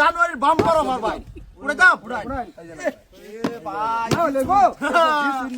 জানুয়ারির বাম করো আমার ভাই পুরে যাও পুরাই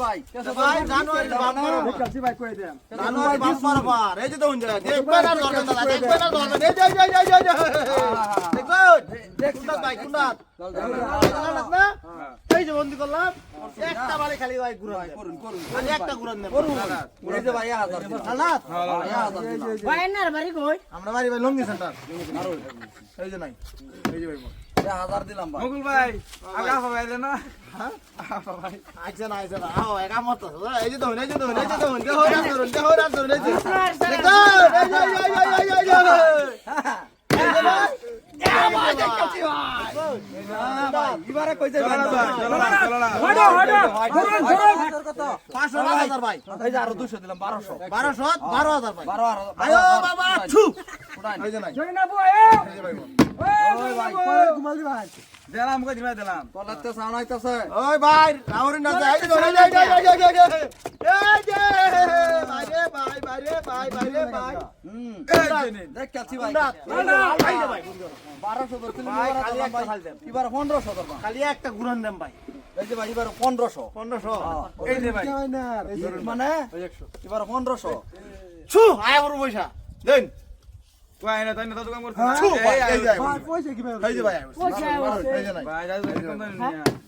ভাই ভাই জানুয়ারির বাম করো ভাই কই দেন জানুয়ারির বাম করো পার এই যে তো উঞ্জা দেখবেন আর ধরবেন দাদা দেখবেন আর ধরবেন এই যে এই যে এই যে দেখুন দেখুন ভাই কুনাত না এই যে করলাম একটা বারে খালি ভাই ঘুরান করুন করুন খালি একটা ঘুরান দেব এই যে ভাই 1000 দিন ভাই এনার বাড়ি কই? আমরা বাড়ি ভাই লঙ্গি সেন্টার। এই যে নাই। এই যে ভাই 1000 দিলাম ভাই। মুকুল ভাই আগা হবে না না না। আও একা মত এই যে দেখুন এই যে দেখুন এই যে দেখুন কে হইরান ধরুন কে হইরান ধরুন এই এই যে এই যে। কই যাই হড়ো হড়ো ধরুন ধরুন 5000 ভাই। এই যে আরও 200 দিলাম 1200 1200 12000 ভাই। 12000 আয়ো বাবা ছু ওই যে নাই। জয় না বুয়া ওই ভাই কই ঘুমাল দি ভাই দিলাম কই দিলাম। দিলাম কলাতে সাউন্ড আইতাছে। ওই ভাই রাউরিন না যাই যাই যাই যাই একটা ঘুরান দেন ভাই পনেরোশো পনেরোশো মানে এবার পনেরোশো ছু আয় বড় পয়সা দেন কি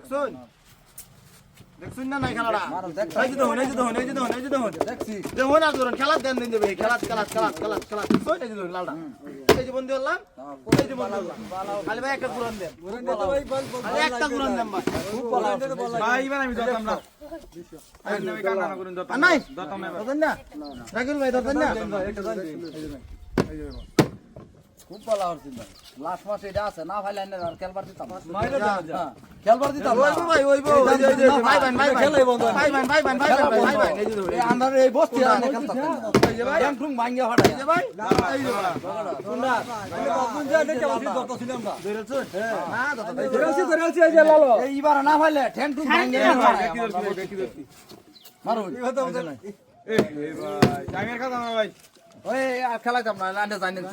দেখছুন? দেখছুন না নাই খেলাটা? নাই যদি হন যদি হন যদি হন যদি হন দেখছি যে হন আর ধরুন খেলার দেন দিন দেবে। খেলাত খেলাত খেলাত খেলাত খেলাত দেখছুন এই যদি লালটা। এই যে বন্ধু হলাম এই যে বন্ধু হলাম খালি ভাই একটা কুরআন দেন। ভাই একটা কুরআন দেন ভাই। খুব ভালো ভাই এবার আমি দতাম না। নাই। দতাম না? রাখুন ভাই দতাম না? এই যে খুব ভালো হচ্ছিল লাস্ট মাসে এটা আছে না ভাই লাইনের আর খেলবার দিতাম খেলবার দিতাম ভাই ওই ভাই ভাই ভাই খেলে বন্ধু ভাই ভাই ভাই ভাই ভাই ভাই ভাই এই আন্ধারে এই বস্তি আনে খেলতাম ভাই আমি ঠুং ভাঙ্গা ফাটাই যে ভাই এই যে ভাই শুননা আমি বকুন যা দেখে আসি যত ছিল আমরা ধরেছ হ্যাঁ না যত ধরেছি ধরেছি এই যে লালো এইবার না ভাইলে ঠ্যাং ঠুং ভাঙ্গা মারো এই কথা বলে এই ভাই টাইমের কথা না ভাই ওই খেলাইতাম না জানেন